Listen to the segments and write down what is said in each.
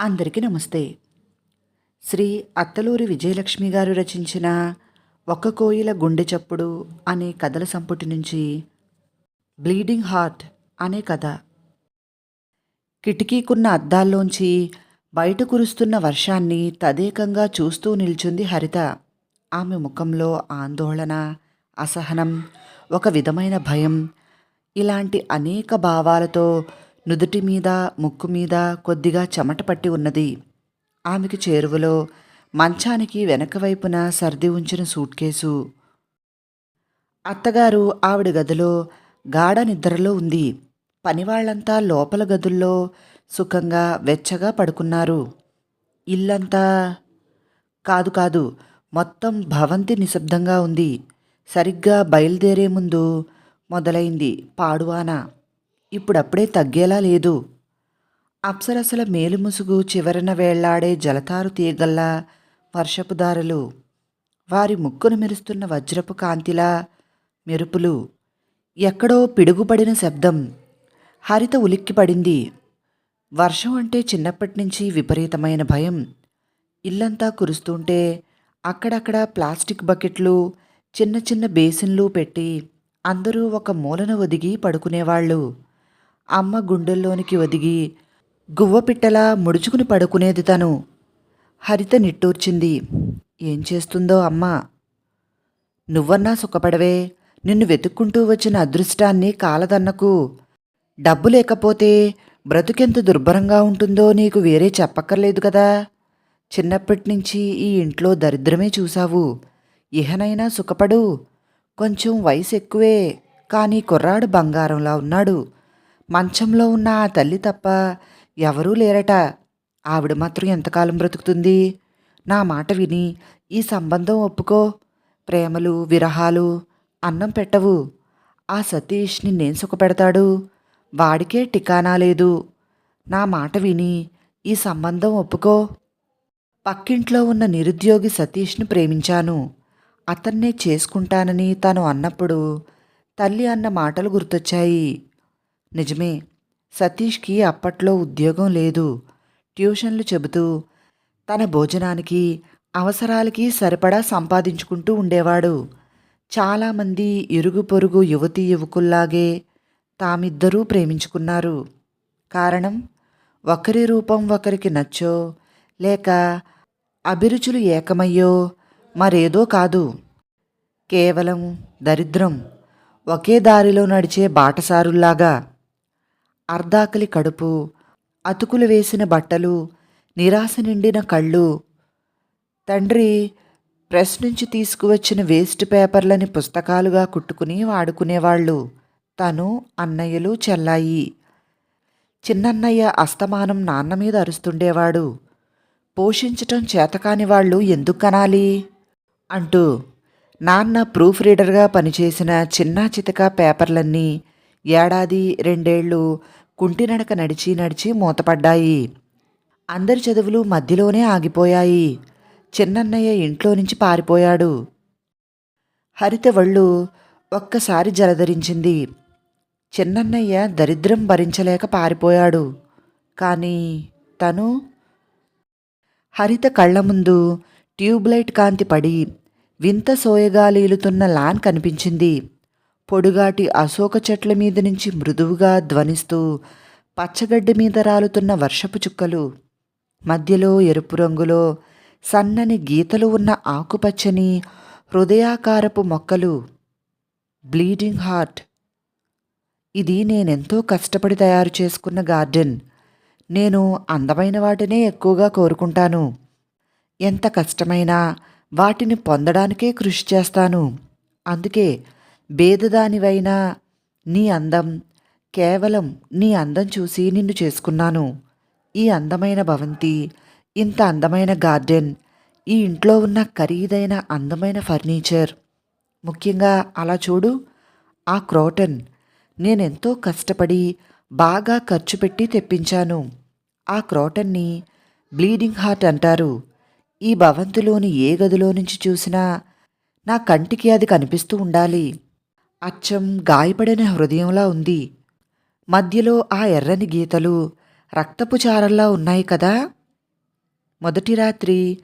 అందరికీ నమస్తే. శ్రీ అత్తలూరి విజయలక్ష్మి గారు రచించిన ఒక్క కోయిల గుండె చప్పుడు అనే కథల సంపుటి నుంచి బ్లీడింగ్ హార్ట్ అనే కథ. కిటికీకున్న అద్దాల్లోంచి బయట కురుస్తున్న వర్షాన్ని తదేకంగా చూస్తూ నిల్చుంది హరిత. ఆమె ముఖంలో ఆందోళన అసహనం ఒక విధమైన భయం ఇలాంటి అనేక భావాలతో నుదుటి మీద ముక్కు మీద కొద్దిగా చెమట పట్టి ఉన్నది. ఆమెకి చేరువలో మంచానికి వెనక వైపున సర్ది ఉంచిన సూట్ కేసు అత్తగారు ఆవిడ గదిలో గాఢ నిద్రలో ఉంది. పనివాళ్ళంతా లోపల గదుల్లో సుఖంగా వెచ్చగా పడుకున్నారు. ఇల్లంతా కాదు కాదు మొత్తం భవంతి నిశ్శబ్దంగా ఉంది. సరిగ్గా బయలుదేరే ముందు మొదలైంది పాడువాన. ఇప్పుడప్పుడే తగ్గేలా లేదు. అప్సరసల మేలుముసుగు చివరన వేళ్ళాడే జలతారు తీగల్లా వర్షపుదారలు వారి ముక్కును మెరుస్తున్న వజ్రపు కాంతిలా మెరుపులు. ఎక్కడో పిడుగుపడిన శబ్దం. హరిత ఉలిక్కిపడింది వర్షం అంటే చిన్నప్పటి నుంచి విపరీతమైన భయం. ఇల్లంతా కురుస్తుంటే అక్కడక్కడ ప్లాస్టిక్ బకెట్లు చిన్న చిన్న బేసిన్లు పెట్టి అందరూ ఒక మూలన ఒదిగి పడుకునేవాళ్ళు. అమ్మ గుండెల్లోనికి ఒదిగి గువ్వపిట్టలా ముడుచుకుని పడుకునేది తను. హరిత నిట్టూర్చింది. ఏం చేస్తుందో అమ్మ? నువ్వన్నా సుఖపడవే. నిన్ను వెతుక్కుంటూ వచ్చిన అదృష్టాన్ని కాలదన్నకు. డబ్బు లేకపోతే బ్రతుకెంత దుర్భరంగా ఉంటుందో నీకు వేరే చెప్పక్కర్లేదు కదా. చిన్నప్పటి నుంచి ఈ ఇంట్లో దరిద్రమే చూశావు. ఇహనైనా సుఖపడు. కొంచెం వయసు ఎక్కువే కానీ కుర్రాడు బంగారంలా ఉన్నాడు. మంచంలో ఉన్న ఆ తల్లి తప్ప ఎవరూ లేరట. ఆవిడ మాత్రం ఎంతకాలం బ్రతుకుతుంది? నా మాట విని ఈ సంబంధం ఒప్పుకో. ప్రేమలు విరహాలు అన్నం పెట్టవు. ఆ సతీష్ నిన్నేం సుఖపెడతాడు? వాడికే టికానా లేదు. నా మాట విని ఈ సంబంధం ఒప్పుకో. పక్కింట్లో ఉన్న నిరుద్యోగి సతీష్ను ప్రేమించాను. అతన్నే చేసుకుంటానని తను అన్నప్పుడు తల్లి అన్న మాటలు గుర్తొచ్చాయి. నిజమే సతీష్కి అప్పట్లో ఉద్యోగం లేదు. ట్యూషన్లు చెబుతూ తన భోజనానికి అవసరాలకి సరిపడా సంపాదించుకుంటూ ఉండేవాడు. చాలామంది ఇరుగు పొరుగు యువతీ యువకుల్లాగే తామిద్దరూ ప్రేమించుకున్నారు. కారణం ఒకరి రూపం ఒకరికి నచ్చో లేక అభిరుచులు ఏకమయ్యో మరేదో కాదు. కేవలం దరిద్రం ఒకే దారిలో నడిచే బాటసారుల్లాగా అర్ధాకలి కడుపు అతుకులు వేసిన బట్టలు నిరాశ నిండిన కళ్ళు. తండ్రి ప్రెస్ నుంచి తీసుకువచ్చిన వేస్ట్ పేపర్లని పుస్తకాలుగా కుట్టుకుని వాడుకునేవాళ్ళు. తను అన్నయ్యలు చెల్లాయి. చిన్నన్నయ్య అస్తమానం నాన్న మీద అరుస్తుండేవాడు. పోషించటం చేతకాని వాళ్ళు ఎందుకు కనాలి అంటూ నాన్న ప్రూఫ్ రీడర్గా పనిచేసిన చిన్నా చితక పేపర్లన్నీ ఏడాది రెండేళ్ళు కుంటినడక నడిచి నడిచి మూతపడ్డాయి. అందరి చదువులు మధ్యలోనే ఆగిపోయాయి. చిన్నన్నయ్య ఇంట్లో నుంచి పారిపోయాడు. హరిత వళ్ళు ఒక్కసారి జలధరించింది. చిన్నన్నయ్య దరిద్రం భరించలేక పారిపోయాడు. కానీ తను హరిత కళ్ళ ముందు ట్యూబ్లైట్ కాంతి పడి వింత సోయగాలీలుతున్న లాన్ కనిపించింది. పొడుగాటి అశోక చెట్ల మీద నుంచి మృదువుగా ధ్వనిస్తూ పచ్చగడ్డి మీద రాలుతున్న వర్షపు చుక్కలు మధ్యలో ఎరుపు రంగులో సన్నని గీతలు ఉన్న ఆకుపచ్చని హృదయాకారపు మొక్కలు. Bleeding heart. ఇది నేనెంతో కష్టపడి తయారు చేసుకున్న గార్డెన్. నేను అందమైన వాటినే ఎక్కువగా కోరుకుంటాను. ఎంత కష్టమైనా వాటిని పొందడానికే కృషి చేస్తాను. అందుకే భేదదానివైనా నీ అందం కేవలం నీ అందం చూసి నిన్ను చేసుకున్నాను. ఈ అందమైన భవంతి ఇంత అందమైన గార్డెన్ ఈ ఇంట్లో ఉన్న ఖరీదైన అందమైన ఫర్నిచర్. ముఖ్యంగా అలా చూడు ఆ క్రోటన్ నేనెంతో కష్టపడి బాగా ఖర్చు పెట్టి తెప్పించాను. ఆ క్రోటన్ని బ్లీడింగ్ హార్ట్ అంటారు. ఈ భవంతిలోని ఏ గదిలో నుంచి చూసినా నా కంటికి అది కనిపిస్తూ ఉండాలి. అచ్చం గాయపడిన హృదయంలా ఉంది. మధ్యలో ఆ ఎర్రని గీతలు రక్తపు చారల్లా ఉన్నాయి కదా? మొదటి రాత్రి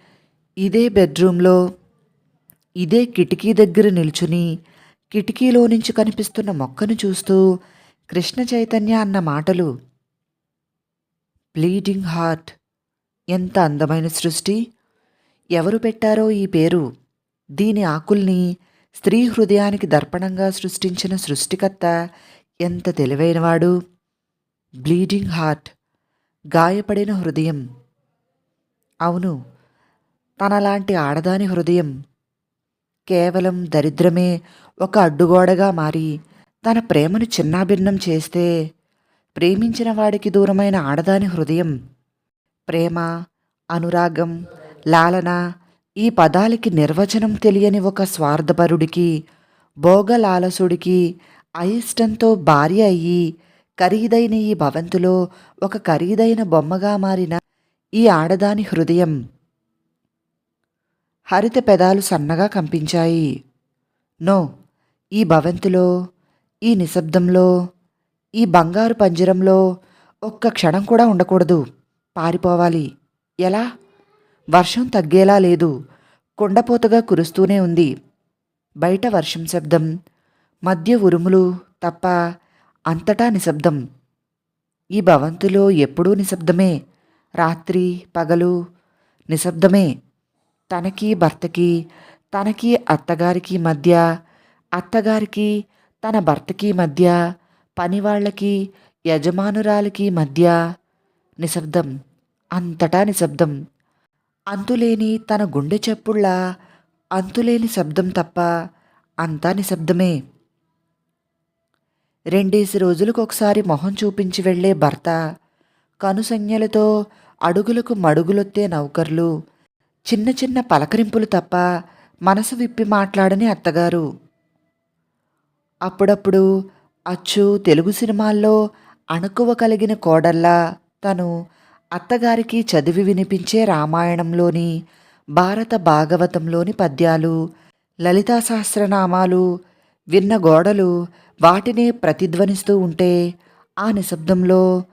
ఇదే బెడ్రూమ్లో ఇదే కిటికీ దగ్గర నిల్చుని కిటికీలో నుంచి కనిపిస్తున్న మొక్కను చూస్తూ కృష్ణ చైతన్య అన్న మాటలు. Bleeding heart. ఎంత అందమైన సృష్టి. ఎవరు పెట్టారో ఈ పేరు. దీని ఆకుల్ని స్త్రీ హృదయానికి దర్పణంగా సృష్టించిన సృష్టికర్త ఎంత తెలివైనవాడు? బ్లీడింగ్ హార్ట్ గాయపడిన హృదయం. అవును తనలాంటి ఆడదాని హృదయం కేవలం దరిద్రమే ఒక అడ్డుగోడగా మారి తన ప్రేమను చిన్నాభిన్నం చేస్తే ప్రేమించిన వాడికి దూరమైన ఆడదాని హృదయం. ప్రేమ అనురాగం లాలన ఈ పదాలకి నిర్వచనం తెలియని ఒక స్వార్థపరుడికి భోగలాలసుడికి అయిష్టంతో భార్య అయ్యి ఖరీదైన ఈ భవంతిలో ఒక ఖరీదైన బొమ్మగా మారిన ఈ ఆడదాని హృదయం హరిత పెదాలు సన్నగా కంపించాయి. నో ఈ భవంతిలో ఈ నిశ్శబ్దంలో ఈ బంగారు పంజరంలో ఒక్క క్షణం కూడా ఉండకూడదు. పారిపోవాలి. ఎలా? వర్షం తగ్గేలా లేదు. కుండపోతగా కురుస్తూనే ఉంది. బయట వర్షం శబ్దం మధ్య ఉరుములు తప్ప అంతటా నిశ్శబ్దం. ఈ భవంతిలో ఎప్పుడూ నిశ్శబ్దమే. రాత్రి పగలు నిశ్శబ్దమే. తనకి భర్తకి తనకి అత్తగారికి మధ్య అత్తగారికి తన భర్తకి మధ్య పనివాళ్ళకి యజమానురాలకి మధ్య నిశ్శబ్దం. అంతటా నిశ్శబ్దం. అంతులేని తన గుండె చెప్పుళ్ళ అంతులేని శబ్దం తప్ప అంతా నిశ్శబ్దమే. రెండేసి రోజులకు ఒకసారి మొహం చూపించి వెళ్ళే భర్త కనుసంజ్ఞలతో అడుగులకు మడుగులొత్తే నౌకర్లు చిన్న చిన్న పలకరింపులు తప్ప మనసు విప్పి మాట్లాడని అత్తగారు. అప్పుడప్పుడు అచ్చు తెలుగు సినిమాల్లో అణుకువ కలిగిన కోడల్లా తను అత్తగారికి చదివి వినిపించే రామాయణంలోని భారత భాగవతంలోని పద్యాలు లలితా సహస్రనామాలు విన్న గోడలు వాటినే ప్రతిధ్వనిస్తూ ఉంటే ఆ నిశ్శబ్దంలో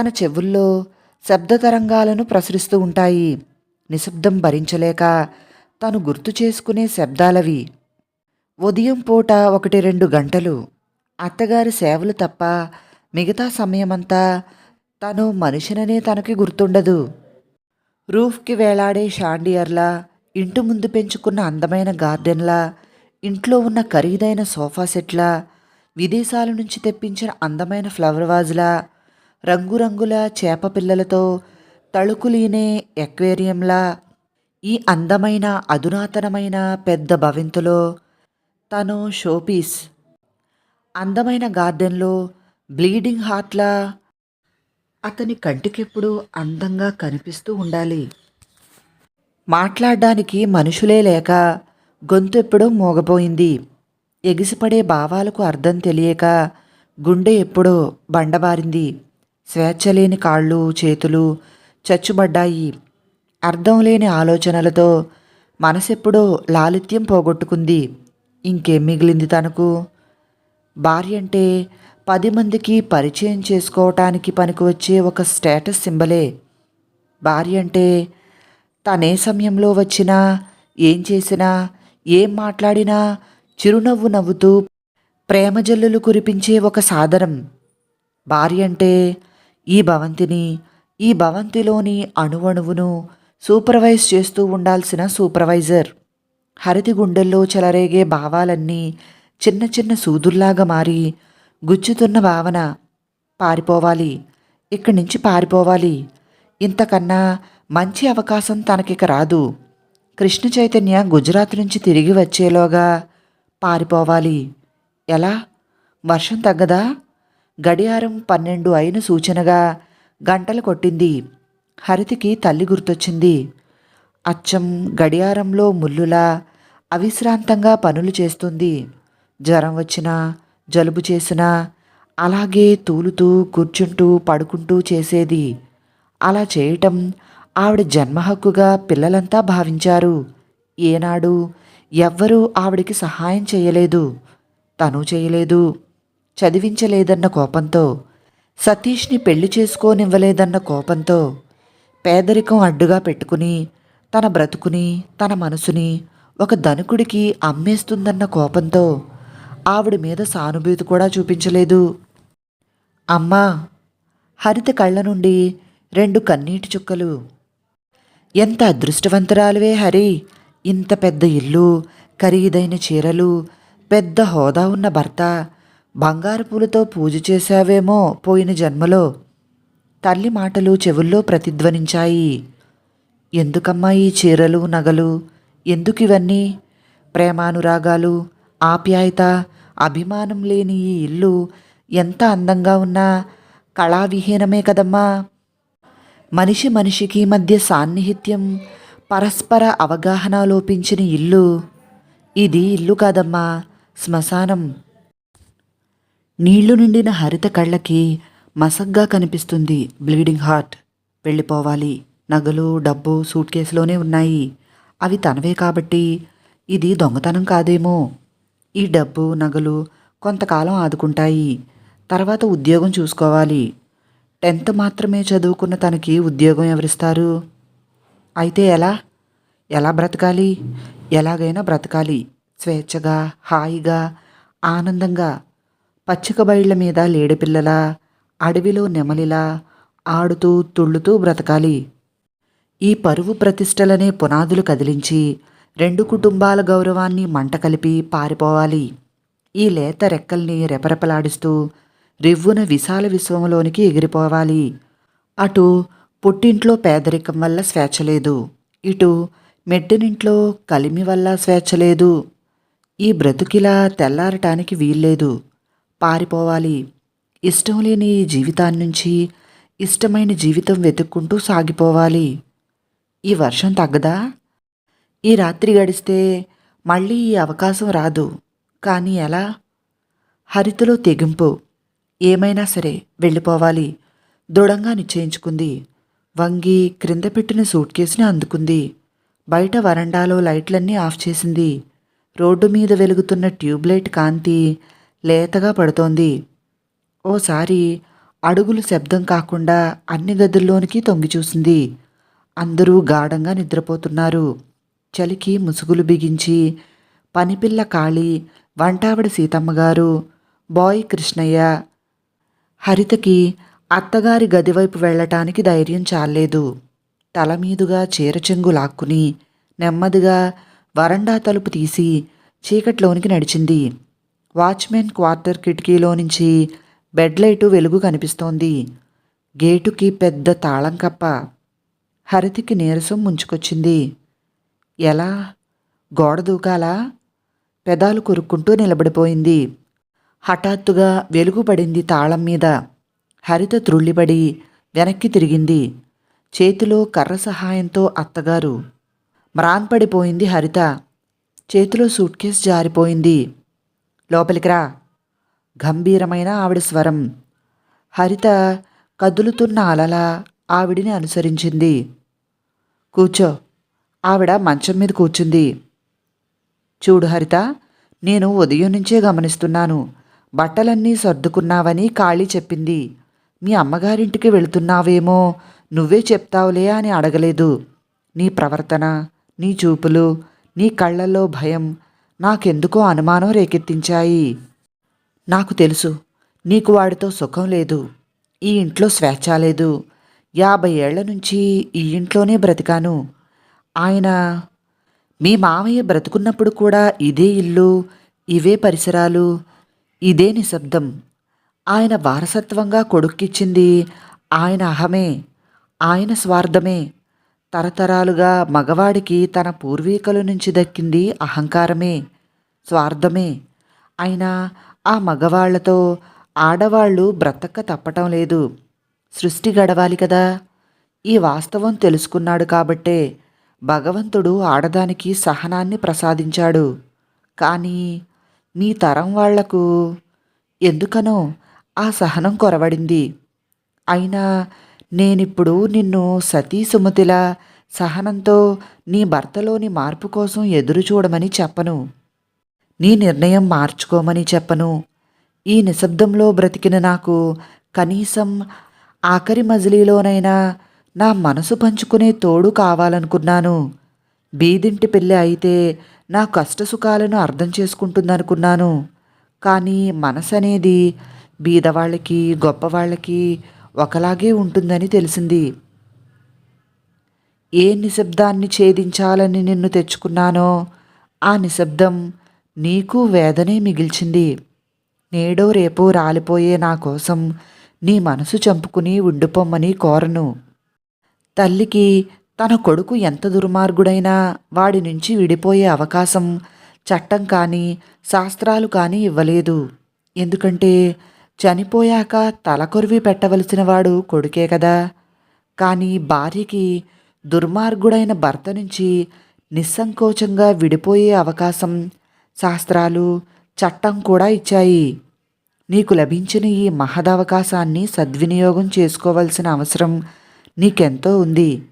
తన చెవుల్లో శబ్ద తరంగాలను ప్రసరిస్తూ ఉంటాయి. నిశ్శబ్దం భరించలేక తను గుర్తు చేసుకునే శబ్దాలవి. ఉదయం పూట ఒకటి రెండు గంటలు. అత్తగారి సేవలు తప్ప మిగతా సమయమంతా తను మనిషిననే తనకి గుర్తుండదు. రూఫ్కి వేలాడే షాండియర్లా ఇంటి ముందు పెంచుకున్న అందమైన గార్డెన్లా ఇంట్లో ఉన్న ఖరీదైన సోఫా సెట్లా విదేశాల నుంచి తెప్పించిన అందమైన ఫ్లవర్ వాజ్లా రంగురంగుల చేప పిల్లలతో తళుకులీనే ఎక్వేరియంలా ఈ అందమైన అధునాతనమైన పెద్ద భవింతులో తను షోపీస్. అందమైన గార్డెన్లో బ్లీడింగ్ హార్ట్లా అతని కంటికెప్పుడు అందంగా కనిపిస్తూ ఉండాలి. మాట్లాడడానికి మనుషులే లేక గొంతు ఎప్పుడో మోగపోయింది. ఎగిసిపడే భావాలకు అర్థం తెలియక గుండె ఎప్పుడో బండబారింది. స్వేచ్ఛ లేని కాళ్ళు చేతులు చచ్చుబడ్డాయి. అర్థం లేని ఆలోచనలతో మనసెప్పుడో లాలిత్యం పోగొట్టుకుంది. ఇంకేం మిగిలింది తనకు? భార్య అంటే పది మందికి పరిచయం చేసుకోవటానికి పనికి వచ్చే ఒక స్టేటస్ సింబలే. భార్య అంటే తనే సమయంలో వచ్చినా ఏం చేసినా ఏం మాట్లాడినా చిరునవ్వు నవ్వుతూ ప్రేమ జల్లులు కురిపించే ఒక సాధనం. భార్య అంటే ఈ భవంతిని ఈ భవంతిలోని అణువణువును సూపర్వైజ్ చేస్తూ ఉండాల్సిన సూపర్వైజర్. హరితి గుండెల్లో చెలరేగే భావాలన్నీ చిన్న చిన్న సూదుల్లాగా మారి గుచ్చుతున్న భావన పారిపోవాలి. ఇక్కడి నుంచి పారిపోవాలి. ఇంతకన్నా మంచి అవకాశం తనకిక రాదు. కృష్ణ చైతన్య గుజరాత్ నుంచి తిరిగి వచ్చేలోగా పారిపోవాలి. ఎలా? వర్షం తగ్గదా? గడియారం పన్నెండు అయిన సూచనగా గంటలు కొట్టింది. హరితికి తల్లి గుర్తొచ్చింది. అచ్చం గడియారంలో ముల్లులా అవిశ్రాంతంగా పనులు చేస్తుంది. జ్వరం వచ్చినా జలుబు చేసినా అలాగే తూలుతూ కూర్చుంటూ పడుకుంటూ చేసేది. అలా చేయటం ఆవిడ జన్మహక్కుగా పిల్లలంతా భావించారు. ఏనాడు ఎవ్వరూ ఆవిడికి సహాయం చేయలేదు. తను చేయలేదు. చదివించలేదన్న కోపంతో సతీష్ని పెళ్ళి చేసుకోనివ్వలేదన్న కోపంతో పేదరికం అడ్డుగా పెట్టుకుని తన బ్రతుకుని తన మనసుని ఒక ధనుకుడికి అమ్మేస్తుందన్న కోపంతో ఆవిడ మీద సానుభూతి కూడా చూపించలేదు. అమ్మా హరిత కళ్ళ నుండి రెండు కన్నీటి చుక్కలు. ఎంత అదృష్టవంతురాలువే హరి. ఇంత పెద్ద ఇల్లు ఖరీదైన చీరలు పెద్ద హోదా ఉన్న భర్త. బంగారు పూలతో పూజ చేశావేమో పోయిన జన్మలో. తల్లి మాటలు చెవుల్లో ప్రతిధ్వనించాయి. ఎందుకమ్మా ఈ చీరలు నగలు? ఎందుకు ఇవన్నీ ప్రేమానురాగాలు ఆప్యాయత అభిమానం లేని ఈ ఇల్లు ఎంత అందంగా ఉన్నా కళావిహీనమే కదమ్మా. మనిషి మనిషికి మధ్య సాన్నిహిత్యం పరస్పర అవగాహన లోపించిన ఇల్లు. ఇది ఇల్లు కాదమ్మా శ్మశానం. నీళ్ళు నిండిన హరిత కళ్ళకి మసగ్గా కనిపిస్తుంది బ్లీడింగ్ హార్ట్. వెళ్ళిపోవాలి. నగలు డబ్బు సూట్ కేసులోనే ఉన్నాయి. అవి తనవే కాబట్టి ఇది దొంగతనం కాదేమో. ఈ డబ్బు నగలు కొంతకాలం ఆదుకుంటాయి. తర్వాత ఉద్యోగం చూసుకోవాలి. టెన్త్ మాత్రమే చదువుకున్న తనకి ఉద్యోగం ఎవరిస్తారు? అయితే ఎలా? ఎలా బ్రతకాలి? ఎలాగైనా బ్రతకాలి. స్వేచ్ఛగా హాయిగా ఆనందంగా. పచ్చిక బయళ్ళ మీద లేడిపిల్లలా అడవిలో నెమలిలా ఆడుతూ తుళ్ళుతూ బ్రతకాలి. ఈ పరువు ప్రతిష్టలనే పునాదులు కదిలించి రెండు కుటుంబాల గౌరవాన్ని మంట కలిపి పారిపోవాలి. ఈ లేత రెక్కల్ని రెపరెపలాడిస్తూ రివ్వున విశాల విశ్వంలోనికి ఎగిరిపోవాలి. అటు పుట్టింట్లో పేదరికం వల్ల స్వేచ్ఛ లేదు. ఇటు మెట్టినింట్లో కలిమి వల్ల స్వేచ్ఛ లేదు. ఈ బ్రతుకిలా తెల్లారటానికి వీల్లేదు. పారిపోవాలి. ఇష్టం లేని ఈ జీవితాన్నించి ఇష్టమైన జీవితం వెతుక్కుంటూ సాగిపోవాలి. ఈ వర్షం తగ్గదా? ఈ రాత్రి గడిస్తే మళ్ళీ ఈ అవకాశం రాదు. కానీ ఎలా? హరితలో తెగింపు. ఏమైనా సరే వెళ్ళిపోవాలి. దృఢంగా నిశ్చయించుకుంది. వంగి క్రింద పెట్టిన సూట్ కేసుని అందుకుంది. బయట వరండాలో లైట్లన్నీ ఆఫ్ చేసింది. రోడ్డు మీద వెలుగుతున్న ట్యూబ్లైట్ కాంతి లేతగా పడుతోంది. ఓసారి అడుగులు శబ్దం కాకుండా అన్ని గదుల్లోనికి తొంగి చూసింది. అందరూ గాఢంగా నిద్రపోతున్నారు. చలికి ముసుగులు బిగించి పనిపిల్ల కాళీ వంటావిడ సీతమ్మగారు బాయ్ కృష్ణయ్య. హరితకి అత్తగారి గదివైపు వెళ్ళటానికి ధైర్యం చాలేదు తల మీదుగా చీరచెంగు లాక్కుని నెమ్మదిగా వరండా తలుపు తీసి చీకట్లోనికి నడిచింది. వాచ్మెన్ క్వార్టర్ కిటికీలో నుంచి బెడ్ లైటు వెలుగు కనిపిస్తోంది. గేటుకి పెద్ద తాళం కప్ప. హరితికి నీరసం ముంచుకొచ్చింది. ఎలా? గోడ దూకాలా? పెదాలు కొరుక్కుంటూ నిలబడిపోయింది. హఠాత్తుగా వెలుగుపడింది తాళం మీద. హరిత త్రుళ్ళిపడి వెనక్కి తిరిగింది. చేతిలో కర్ర సహాయంతో అత్తగారు. మ్రాన్పడిపోయింది హరిత. చేతిలో సూట్ కేస్ జారిపోయింది. లోపలికి రా. గంభీరమైన ఆవిడ స్వరం. హరిత కదులుతున్న అలల ఆవిడిని అనుసరించింది. కూర్చో. ఆవిడ మంచం మీద కూర్చుంది. చూడు హరిత నేను ఉదయం నుంచే గమనిస్తున్నాను. బట్టలన్నీ సర్దుకున్నావని కాళీ చెప్పింది. మీ అమ్మగారింటికి వెళుతున్నావేమో నువ్వే చెప్తావులే అని అడగలేదు. నీ ప్రవర్తన నీ చూపులు నీ కళ్ళల్లో భయం నాకెందుకో అనుమానం రేకెత్తించాయి. నాకు తెలుసు నీకు వాడితో సుఖం లేదు. ఈ ఇంట్లో స్వేచ్ఛ లేదు. యాభై ఏళ్ళ నుంచి ఈ ఇంట్లోనే బ్రతికాను. ఆయన మీ మామయ్య బ్రతుకున్నప్పుడు కూడా ఇదే ఇల్లు ఇవే పరిసరాలు ఇదే నిశ్శబ్దం. ఆయన వారసత్వంగా కొడుక్కిచ్చింది ఆయన అహమే ఆయన స్వార్థమే. తరతరాలుగా మగవాడికి తన పూర్వీకుల నుంచి దక్కింది అహంకారమే స్వార్థమే. అయినా ఆ మగవాళ్ళతో ఆడవాళ్ళు బ్రతక్క తప్పటం లేదు. సృష్టి గడవాలి కదా. ఈ వాస్తవం తెలుసుకున్నాడు కాబట్టే భగవంతుడు ఆడదానికి సహనాన్ని ప్రసాదించాడు. కానీ మీ తరం వాళ్ళకు ఎందుకనో ఆ సహనం కొరవడింది. అయినా నేనిప్పుడు నిన్ను సతీ సుమతిల సహనంతో నీ భర్తలోని మార్పు కోసం ఎదురు చూడమని చెప్పను. నీ నిర్ణయం మార్చుకోమని చెప్పను. ఈ నిశ్శబ్దంలో బ్రతికిన నాకు కనీసం ఆఖరి మజిలీలోనైనా నా మనసు పంచుకునే తోడు కావాలనుకున్నాను. బీదింటి పెళ్ళి అయితే నా కష్టసుఖాలను అర్థం చేసుకుంటుందనుకున్నాను. కానీ మనసు అనేది బీదవాళ్ళకి గొప్పవాళ్ళకి ఒకలాగే ఉంటుందని తెలిసింది. ఏ నిశ్శబ్దాన్ని ఛేదించాలని నిన్ను తెచ్చుకున్నానో ఆ నిశ్శబ్దం నీకు వేదనే మిగిల్చింది. నేడో రేపో రాలిపోయే నా కోసం నీ మనసు చంపుకుని ఉండిపోమ్మని కోరను. తల్లికి తన కొడుకు ఎంత దుర్మార్గుడైనా వాడి నుంచి విడిపోయే అవకాశం చట్టం కానీ శాస్త్రాలు కానీ ఇవ్వలేదు. ఎందుకంటే చనిపోయాక తలకొరివి పెట్టవలసిన వాడు కొడుకే కదా. కానీ భార్యకి దుర్మార్గుడైన భర్త నుంచి నిస్సంకోచంగా విడిపోయే అవకాశం శాస్త్రాలు చట్టం కూడా ఇచ్చాయి. నీకు లభించిన ఈ మహదవకాశాన్ని సద్వినియోగం చేసుకోవాల్సిన అవసరం నీకెంతో ఉంది.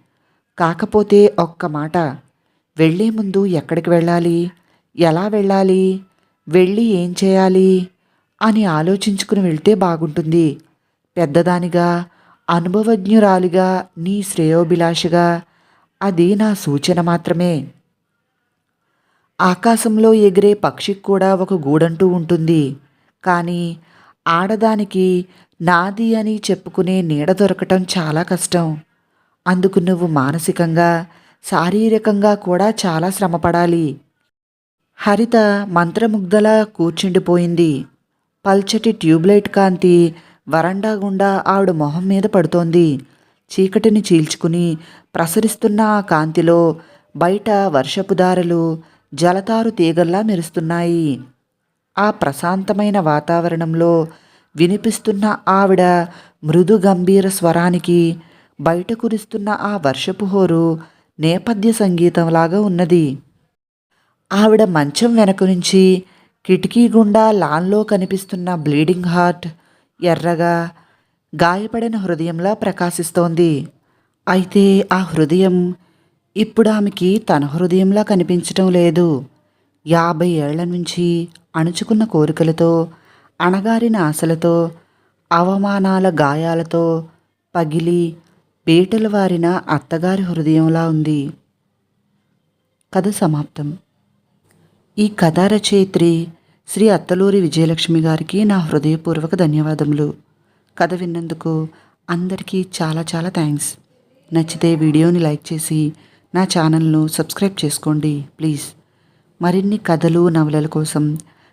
కాకపోతే ఒక్క మాట. వెళ్ళే ముందు ఎక్కడికి వెళ్ళాలి? ఎలా వెళ్ళాలి? వెళ్ళి ఏం చేయాలి? అని ఆలోచించుకుని వెళ్తే బాగుంటుంది. పెద్దదానిగా అనుభవజ్ఞురాలిగా నీ శ్రేయోభిలాషగా అది నా సూచన మాత్రమే. ఆకాశంలో ఎగిరే పక్షికి కూడా ఒక గూడంటూ ఉంటుంది. కానీ ఆడదానికి నాది అని చెప్పుకునే నీడ దొరకటం చాలా కష్టం. అందుకు నువ్వు మానసికంగా శారీరకంగా కూడా చాలా శ్రమపడాలి. హరిత మంత్రముగ్ధలా కూర్చుండిపోయింది. పల్చటి ట్యూబ్లైట్ కాంతి వరండా గుండా ఆవిడ మొహం మీద పడుతోంది. చీకటిని చీల్చుకుని ప్రసరిస్తున్న ఆ కాంతిలో బయట వర్షపు దారలు జలతారు తీగల్లా మెరుస్తున్నాయి. ఆ ప్రశాంతమైన వాతావరణంలో వినిపిస్తున్న ఆవిడ మృదు గంభీర స్వరానికి బయట కురుస్తున్న ఆ వర్షపు హోరు నేపథ్య సంగీతంలాగా ఉన్నది. ఆవిడ మంచం వెనక నుంచి కిటికీ గుండా లాన్లో కనిపిస్తున్న బ్లీడింగ్ హార్ట్ ఎర్రగా గాయపడిన హృదయంలా ప్రకాశిస్తోంది. అయితే ఆ హృదయం ఇప్పుడు ఆమెకి తన హృదయంలా కనిపించటం లేదు. యాభై ఏళ్ళ నుంచి అణుచుకున్న కోరికలతో అణగారిన ఆశలతో అవమానాల గాయాలతో పగిలి పీటలు వారిన అత్తగారి హృదయంలా ఉంది. కథ సమాప్తం. ఈ కథా రచయిత్రి శ్రీ అత్తలూరి విజయలక్ష్మి గారికి నా హృదయపూర్వక ధన్యవాదములు. కథ విన్నందుకు అందరికీ చాలా చాలా థ్యాంక్స్. నచ్చితే వీడియోని లైక్ చేసి నా ఛానల్ను సబ్స్క్రైబ్ చేసుకోండి ప్లీజ్. మరిన్ని కథలు నవలల కోసం